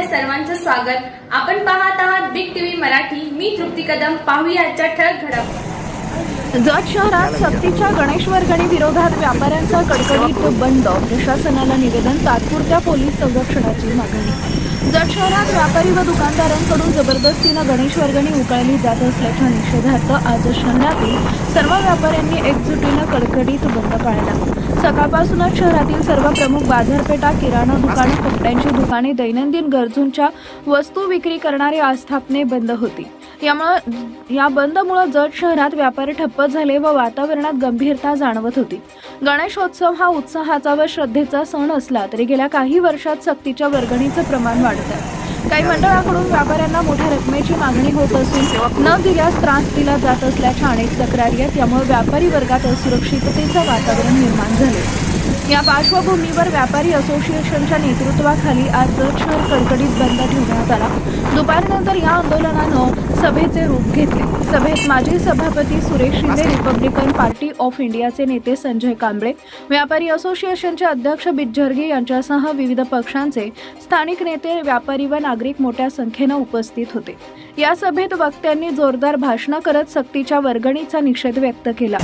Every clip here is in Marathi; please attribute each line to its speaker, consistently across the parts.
Speaker 1: आपल्या सर्वांचं स्वागत. आपण पाहत आहात बिग टीव्ही मराठी. मी तृप्ती कदम. पाहूया आजच्या ठळक घडामोडी.
Speaker 2: जत शहरात सक्तीच्या गणेश वर्गणी विरोधात व्यापाऱ्यांचा कडकडीत बंद. प्रशासनाला निवेदन तात्पुरत्या पोलीस संरक्षणाची मागणी. जत शहरात व्यापारी व दुकानदारांकडून जबरदस्तीनं गणेश वर्गणी उकळली जात असल्याच्या निषेधार्थ आज शहरातील सर्व व्यापाऱ्यांनी एकजुटीनं कडकडीत बंद पाळला. सकाळपासूनच शहरातील सर्व प्रमुख बाजारपेठा किराणा दुकानं कपड्यांची दुकाने दैनंदिन गरजूंच्या वस्तू विक्री करणारी आस्थापने बंद होती. यामुळं या बंदमुळं जत शहरात व्यापार ठप्प झाले व वातावरणात गंभीरता जाणवत होती. गणेशोत्सव हा उत्साहाचा व श्रद्धेचा सण असला तरी गेल्या काही वर्षात सक्तीच्या वर्गणीचं प्रमाण वाढत आहे. काही मंडळाकडून व्यापाऱ्यांना मोठ्या रकमेची मागणी होत असून न दिल्यास त्रास दिला जात असल्याच्या अनेक तक्रारी आहेत. त्यामुळे व्यापारी वर्गात असुरक्षिततेचं वातावरण निर्माण झाले या पार्श्वभूमीवर व्यापारी असोसिएशनच्या नेतृत्वाखाली आज जत शहर कडकडीत बंद ठेवण्यात आला. दुपारनंतर या आंदोलनानं सभेचे रूप घेतले. सभेत माजी सभापती Suresh Shinde republican party of इंडियाचे नेते संजय कांबळे व्यापारी असोसिएशनचे अध्यक्ष बिज्जर्गी यांच्यासह विविध पक्षांचे स्थानिक नेते व्यापारी व नागरिक मोठ्या संख्येनं उपस्थित होते. या सभेत वक्त्यांनी जोरदार भाषणं करत सक्तीच्या वर्गणीचा निषेध व्यक्त केला.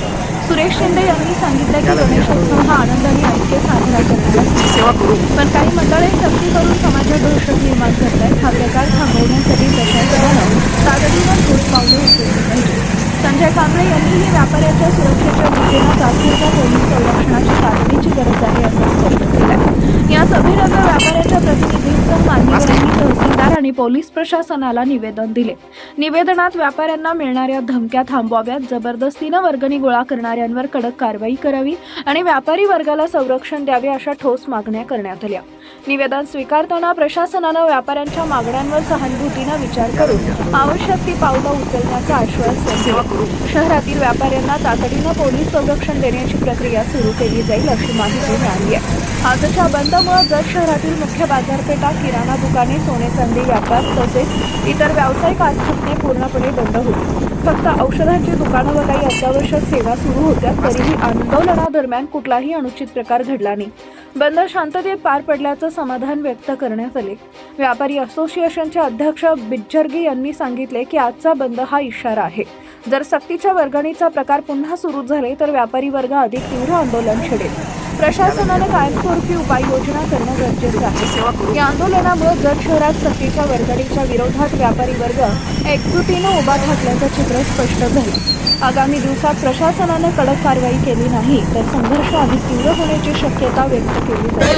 Speaker 2: सुरेश शिंदे यांनी सांगितलं की गणेशोत्सव हा आनंद आणि ऐक्य साजरा करण्याचा पण काही मंडळे सक्ती करून समाजात दहशत निर्माण करत आहेत हा प्रकार थांबवण्यासाठी प्रशासनानं तातडीनं ठोस पावले उचलली पाहिजे संजय कांबळे यांनीही व्यापाऱ्याच्या सुरक्षेच्या दृष्टीनं तात्पुरत्या पोलीस संरक्षणाची तातडीची गरज आहे असं स्पष्ट केलं या सभेनंतर व्यापाऱ्यांच्या प्रतिनिधींसह मान्यवरांनी तहसीलदार आणि पोलीस प्रशासनाला निवेदन दिले. निवेदनात व्यापाऱ्यांना मिळणाऱ्या धमक्या थांबवाव्यात जबरदस्तीनं वर्गणी गोळा करणाऱ्यांवर कडक कारवाई करावी आणि व्यापारी वर्गाला संरक्षण द्यावे अशा ठोस मागण्या करण्यात आल्या. निवेदन स्वीकारताना प्रशासनानं व्यापाऱ्यांच्या मागण्यांवर सहानुभूतीनं विचार करून आवश्यक ती पावलं उचलण्याचं आश्वासन शहरातील व्यापाऱ्यांना तातडीनं पोलीस संरक्षण देण्याची प्रक्रिया सुरू केली जाईल अशी माहिती मिळाली आहे. आजच्या त्यामुळे जत शहरातील मुख्य बाजारपेठा किराणा दुकाने सोने चांदी व्यापार तसेच इतर व्यावसायिक आस्थापने पूर्णपणे बंद होती. फक्त औषधांची दुकानं व काही अत्यावश्यक सेवा सुरू होत्या तरीही आंदोलनादरम्यान कुठलाही अनुचित प्रकार घडला नाही. बंद शांततेत पार पडल्याचं समाधान व्यक्त करण्यात आले. व्यापारी असोसिएशनचे अध्यक्ष बिज्जर्गी यांनी सांगितले की आजचा बंद हा इशारा आहे. जर सक्तीच्या वर्गणीचा प्रकार पुन्हा सुरू झाले तर व्यापारी वर्ग अधिक तीव्र आंदोलन छेडेल. प्रशासनानं कायमस्वरूपी उपाययोजना करणं गरजेचं आहे. या आंदोलनामुळे जत शहरात सक्तीच्या वर्गणीच्या विरोधात व्यापारी वर्ग एकजुटीनं उभा ठाकल्याचं चित्र स्पष्ट झालं. आगामी दिवसात प्रशासनानं कडक कारवाई केली नाही तर संघर्ष अधिक तीव्र होण्याची शक्यता व्यक्त केली जाते.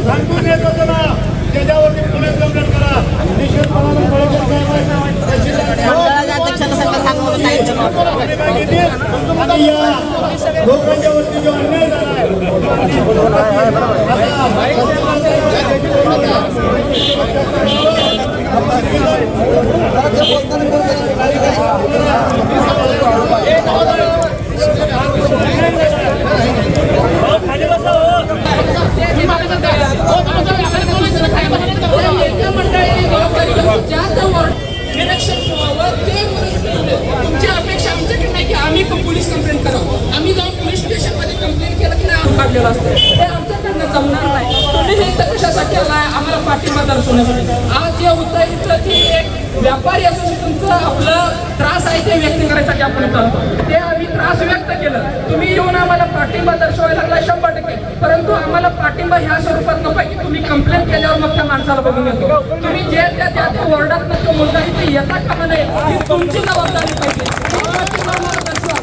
Speaker 3: सांगून येत ना त्याच्यावरती पोलीस कंप्लेंट करा लोकांच्या वरती जो अन्याय झाला आहे
Speaker 4: आम्ही पण पोलीस कंप्लेंट करावं आम्ही जाऊन पोलीस स्टेशनमध्ये कंप्लेंट केलं की नाही काढलेलं असतं आमच्याकडनं जमणार नाही. इथं आम्हाला पाठिंबा दर्शवण्यासाठी. आज जे होतं की एक व्यापारी असोसिएशनचं आपलं त्रास आहे ते व्यक्त करायसाठी आपण ते आम्ही त्रास व्यक्त केलं. तुम्ही येऊन आम्हाला पाठिंबा दर्शवायला लागला शंभर टक्के. परंतु आम्हाला पाठिंबा ह्या स्वरूपात नको की तुम्ही कंप्लेंट केल्यावर मग त्या माणसाला बघून येतो. तुम्ही जे त्या त्या वॉर्डात तो इथे येता कामा नये. तुमची जबाबदारी पाहिजे तुम्ही पाठिंबा आम्हाला दर्शवा.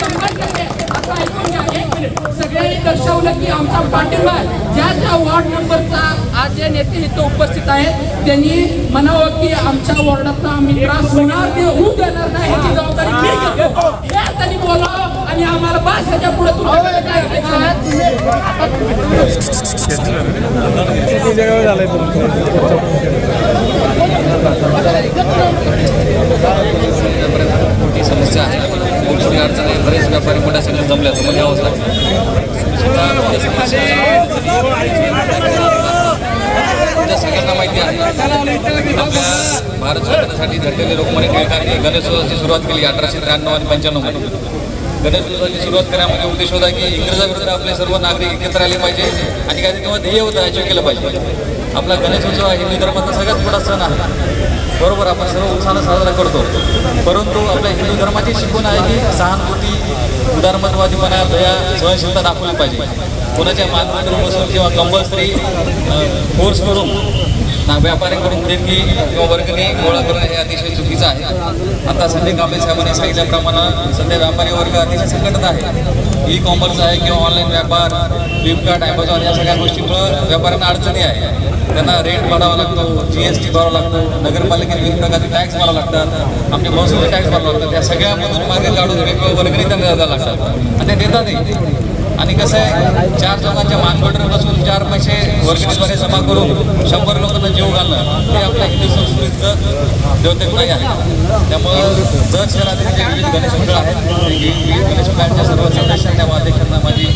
Speaker 4: शंभर टक्के. आता ऐकून घ्या एक मिनिट सगळ्यांनी दर्शवलं की आमचा पाठिंबा. ज्या त्या वॉर्ड नंबरचा आज जे नेते इथं उपस्थित आहेत त्यांनी म्हणावं की आमच्या वॉर्डातला आम्ही त्रास होणार ते होऊ देणार नाही ह्याची जबाबदारी मी घेतो. हे त्यांनी बोलावं आणि आम्हाला बस ह्याच्या पुढे तुमच्याकडे काय अपेक्षा
Speaker 5: ही समस्या आहे. खूप मोठी अडचण आहे? बरेच व्यापारी मोठ्या संख्येत जमले तर मग यावंच लागतं.
Speaker 6: सगळ्यांना माहिती आहे. आपल्या भारत स्वातंत्र्यासाठी झटलेले लोकमान्य टिळकांनी गणेशोत्सवाची सुरुवात केली अठराशे त्र्याण्णव आणि पंच्याण्णवमध्ये गणेशोत्सवाची सुरुवात करण्यामध्ये उद्देश होता की इंग्रजाविरुद्ध आपले सर्व नागरिक एकत्र आले पाहिजे आणि काही तेव्हा ध्येय होतं अचीव केलं पाहिजे. आपला गणेशोत्सव हा हिंदू धर्माचा सगळ्यात मोठा सण आहे. बरोबर आपण सर्व उत्साहानं साजरा करतो. परंतु आपल्या हिंदू धर्माची शिकवण आहे की सहानुभूती उदारमतवादीपणा दया सहनशीलता दाखवली पाहिजे. कोणाच्या मानमंत्र बसून किंवा कंपल्सरी फोर्स करून ना व्यापाऱ्यांकडून देणगी किंवा वर्गणी गोळा करणं हे अतिशय चुकीचं आहे. आता संजय कांबळे साहेबांनी सांगितल्याप्रमाणे सध्या व्यापारी वर्ग अतिशय संकटात आहे. ई कॉमर्स आहे किंवा ऑनलाईन व्यापार फ्लिपकार्ट ॲमेझॉन या सगळ्या गोष्टीमुळं व्यापाऱ्यांना अडचणी आहे त्यांना रेट भरावा लागतो जी एस टी भरावा लागतो नगरपालिकेत विविध प्रकारचे टॅक्स भरावा लागतात आपले महसूल टॅक्स भरावा लागतात त्या सगळ्यामधून मार्ग काढून वेगवेगळ्या वर्गणी त्यांना द्यायला लागतात. आणि ते देतात आणि कसं आहे चार लोकांच्या मानपटर बसून चार पैसे वर्गणीद्वारे जमा करून शंभर लोकांना जीव घालणं हे आपल्या हिंदू संस्कृतीचं देवतेक नाही आहे. त्यामुळं जर शहरातील जे विविध गणेश मंडळ आहेत ते विविध गणेश मंडळांच्या सर्व सदस्यांच्या व माझी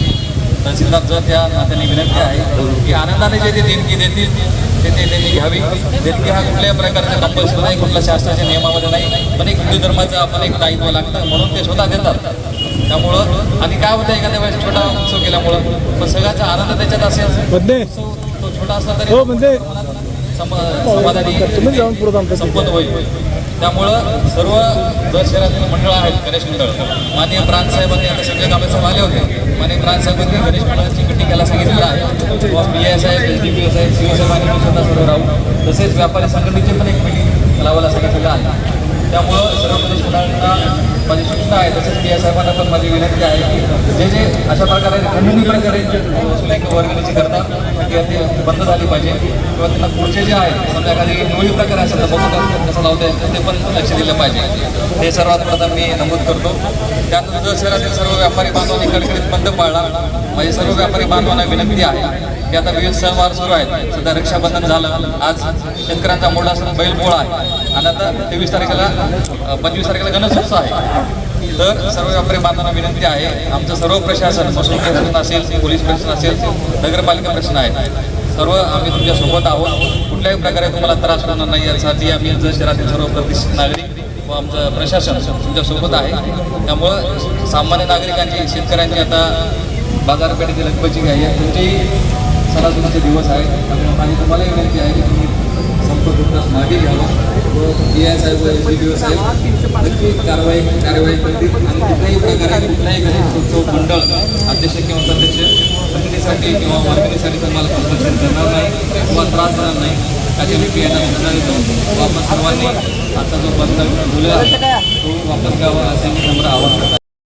Speaker 6: तहसीलदार जत या नात्याने विनंती आहे की आनंदाने जे ते देणगी देतील ते ते त्यांनी घ्यावी. देणगी हा कुठल्याही प्रकारचा कंपल्सरी नाही कुठल्या शासनाच्या नियमामध्ये नाही पण एक हिंदू धर्माचं आपण एक दायित्व लागतं म्हणून ते स्वतः देतात. त्यामुळं आणि काय होतं एखाद्या वेळेस छोटा उत्सव केल्यामुळं पण सगळ्याचा आनंद त्याच्यात असेल. तो छोटा असला तरी सम- समाधानी संपन्न होईल. त्यामुळं सर्व जर शहरातील मंडळ आहेत गणेश मंडळ. माननीय प्रांतसाहेबांनी आता संजय कांबळे साहेब आले होते. माननीय प्रांतसाहेबांनी गणेश मंडळाची मिटिंग घ्यायला सांगितलेलं आहे. किंवा पी एस आहे एस डी पी एस आहे सी एस एम आणि स्वतः सर्व राहू तसेच व्यापारी संघटनेची पण एक मिटिंग लावायला सांगितलेलं आहे. त्यामुळं सर्व गणेश मंडळांना माझी सूचना आहे. तसेच पी एस साहेबांना पण माझी विनंती आहे की जे जे अशा प्रकारे कानूनी पण वसुली वर्गणीची करता की ते बंद झाली पाहिजे. किंवा त्यांना पुढचे जे आहे समजा एखादी नोळी प्रकार असेल तर बघू कसं लावता येईल ते पण लक्ष दिलं पाहिजे. हे सर्वात प्रथम मी नमूद करतो. त्यानंतर शहरातील सर्व व्यापारी बांधवांनी कडकडीत बंद पाळला. माझी सर्व व्यापारी बांधवांना विनंती आहे की आता विविध सणवार सुरू आहेत. सध्या रक्षाबंधन झालं. आज शेतकऱ्यांचा मोठा सण बैलपोळा आहे. आणि आता तेवीस तारखेला पंचवीस तारखेला गणेशोत्सव आहे. तर सर्व व्यापारी बांधवांना विनंती आहे आमचं सर्व प्रशासन महसूल प्रशासन असेल पोलीस प्रशासन असेल नगरपालिका प्रशासन आहे सर्व आम्ही तुमच्यासोबत आहोत. कुठल्याही प्रकारे तुम्हाला त्रास होणार नाही यासाठी आम्ही जर शहरातील सर्व प्रतिष्ठित नागरिक व आमचं प्रशासन तुमच्यासोबत आहे. त्यामुळं सामान्य नागरिकांची शेतकऱ्यांची आता बाजारपेठेची लगबची घाई आहे. तुमची सणासुदीचे दिवस आहे. त्यामुळे माझी तुम्हाला विनंती आहे की तुम्ही संपर्क मागे घ्यावं. व डी आय साहेब व एस डी पी ओ साहेब नक्की कारवाई कार्यवाही करतील. आणि कुठल्याही प्रकारे कुठल्याही गणेशोत्सव मंडळ अध्यक्ष किंवा सदस्य संघटनेसाठी किंवा वर्गणीसाठी तुम्हाला कंपल्शन करणार नाही. किंवा त्रास होणार नाही. त्याच्या मी पी यांना सूचना देतो व आपण सर्वांनी आता जो बंद मुलं आहे तो वापस घ्यावा असे मी नम्र आवाहन करतो.